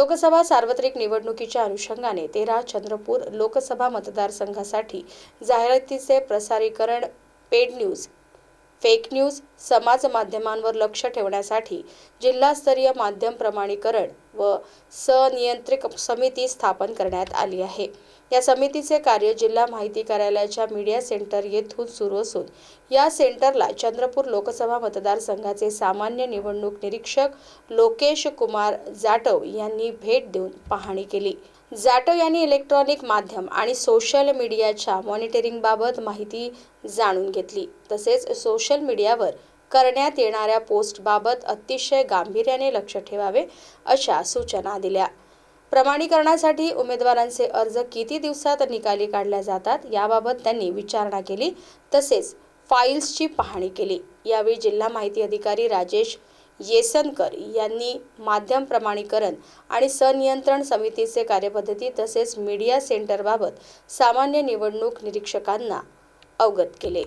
लोकसभा सार्वत्रिक निवडणुकीच्या अनुषंगाने तेरा चंद्रपूर लोकसभा मतदारसंघासाठी जाहिरातीचे प्रसारीकरण पेड न्यूज फेक न्यूज समाज माध्यमांवर लक्ष ठेवण्यासाठी जिल्हास्तरीय माध्यम प्रमाणीकरण व सनियंत्रित समिती स्थापन करण्यात आली आहे. या समितीचे कार्य जिल्हा माहिती कार्यालयाच्या मीडिया सेंटर येथून सुरू असून या सेंटरला चंद्रपूर लोकसभा मतदारसंघाचे सामान्य निवडणूक निरीक्षक लोकेश कुमार जाटव यांनी भेट देऊन पाहणी केली. जाटव यांनी इलेक्ट्रॉनिक माध्यम आणि सोशल मीडियाच्या मॉनिटरिंगबाबत माहिती जाणून घेतली. तसेच सोशल मीडियावर करण्यात येणाऱ्या पोस्टबाबत अतिशय गांभीर्याने लक्ष ठेवावे अशा सूचना दिल्या. प्रमाणीकरणासाठी उमेदवारांचे अर्ज किती दिवसात निकाली काढल्या जातात याबाबत त्यांनी विचारणा केली तसेच फाईल्सची पाहणी केली. यावेळी जिल्हा माहिती अधिकारी राजेश येसनकर यांनी माध्यम प्रमाणीकरण आणि सनियंत्रण समितीचे कार्यपद्धती तसेच मीडिया सेंटरबाबत सामान्य निवडणूक निरीक्षकांना अवगत केले.